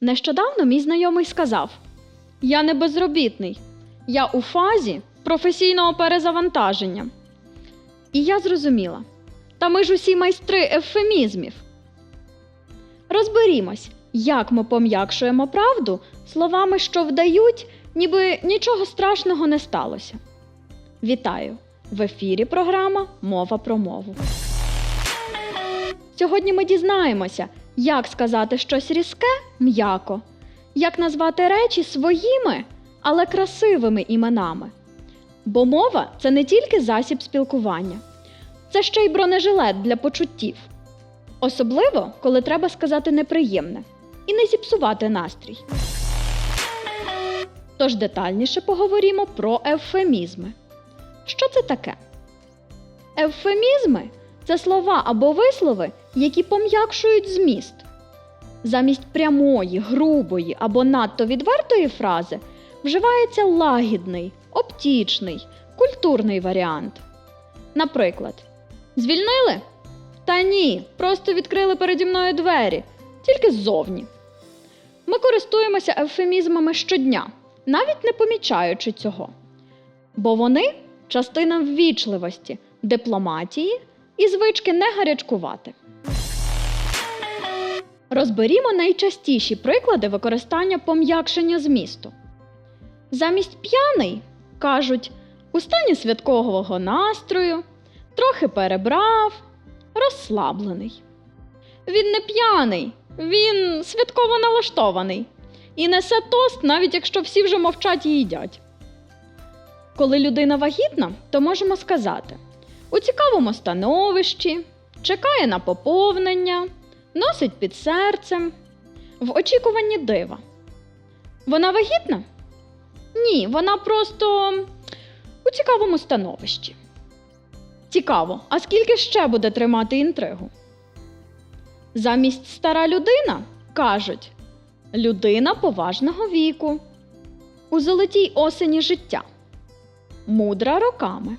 Нещодавно мій знайомий сказав: Я не безробітний, я у фазі професійного перезавантаження. І я зрозуміла, та ми ж усі майстри ефемізмів. Розберімось, як ми пом'якшуємо правду словами, що вдають, ніби нічого страшного не сталося. Вітаю! В ефірі програма Мова про мову. Сьогодні ми дізнаємося, як сказати щось різке м'яко, як назвати речі своїми, але красивими іменами. Бо мова це не тільки засіб спілкування, це ще й бронежилет для почуттів. Особливо, коли треба сказати неприємне і не зіпсувати настрій. Тож детальніше поговоримо про евфемізми. Що це таке? Евфемізми це слова або вислови, які пом'якшують зміст. Замість прямої, грубої або надто відвертої фрази вживається лагідний, оптічний, культурний варіант. Наприклад, звільнили? Та ні, просто відкрили переді мною двері, тільки ззовні. Ми користуємося евфемізмами щодня, навіть не помічаючи цього. Бо вони частина ввічливості, дипломатії і звички не гарячкувати. Розберімо найчастіші приклади використання пом'якшення змісту. Замість п'яний кажуть у стані святкового настрою, трохи перебрав, розслаблений. Він не п'яний, він святково налаштований і несе тост, навіть якщо всі вже мовчать і їдять. Коли людина вагітна, то можемо сказати у цікавому становищі, чекає на поповнення, носить під серцем, в очікуванні дива. Вона вагітна? Ні, вона просто у цікавому становищі. Цікаво, а скільки ще буде тримати інтригу? Замість стара людина кажуть людина поважного віку, у золотій осені життя, мудра роками.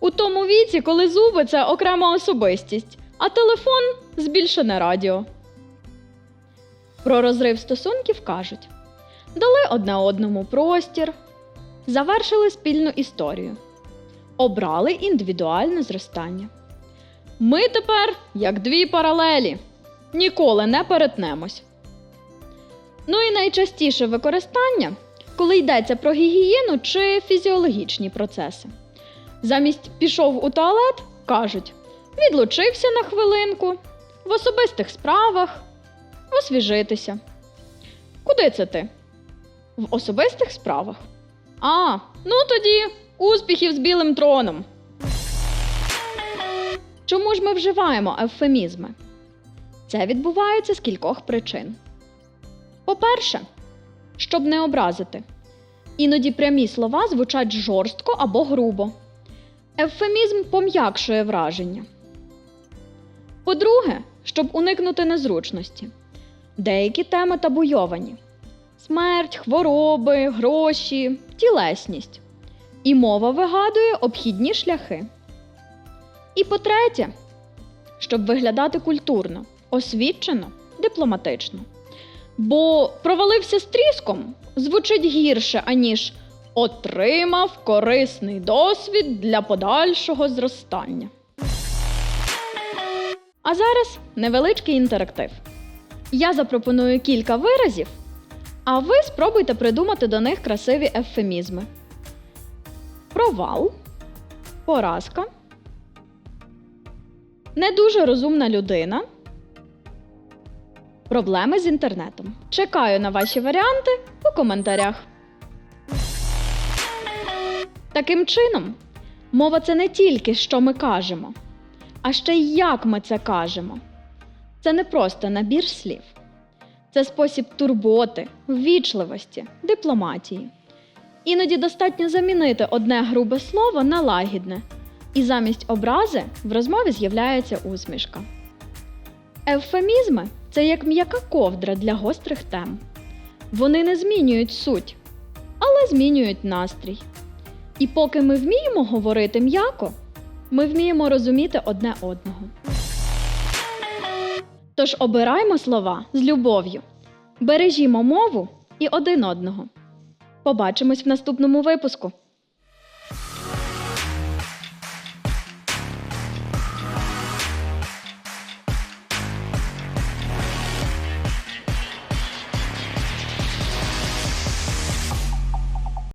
У тому віці, коли зуби це окрема особистість, а телефон збільшене радіо. Про розрив стосунків кажуть дали одне одному простір, завершили спільну історію, обрали індивідуальне зростання. Ми тепер як дві паралелі, ніколи не перетнемось. Ну і найчастіше використання, коли йдеться про гігієну чи фізіологічні процеси. Замість пішов у туалет, кажуть, відлучився на хвилинку, в особистих справах, освіжитися. Куди це ти? В особистих справах. А, ну тоді успіхів з білим троном. Чому ж ми вживаємо евфемізми? Це відбувається з кількох причин. По-перше, щоб не образити. Іноді прямі слова звучать жорстко або грубо. Евфемізм пом'якшує враження. По-друге, щоб уникнути незручності. Деякі теми табуйовані: смерть, хвороби, гроші, тілесність. І мова вигадує обхідні шляхи. І по-третє, щоб виглядати культурно, освічено, дипломатично. Бо провалився з тріском звучить гірше, аніж отримав корисний досвід для подальшого зростання. А зараз невеличкий інтерактив. Я запропоную кілька виразів, а ви спробуйте придумати до них красиві ефемізми. Провал, поразка, не дуже розумна людина. Проблеми з інтернетом. Чекаю на ваші варіанти у коментарях. Таким чином, мова це не тільки що ми кажемо, а ще й як ми це кажемо. Це не просто набір слів. Це спосіб турботи, ввічливості, дипломатії. Іноді достатньо замінити одне грубе слово на лагідне, і замість образи в розмові з'являється усмішка. Евфемізми це як м'яка ковдра для гострих тем. Вони не змінюють суть, але змінюють настрій. І поки ми вміємо говорити м'яко, ми вміємо розуміти одне одного. Тож обираймо слова з любов'ю Бережімо мову і один одного. Побачимось в наступному випуску.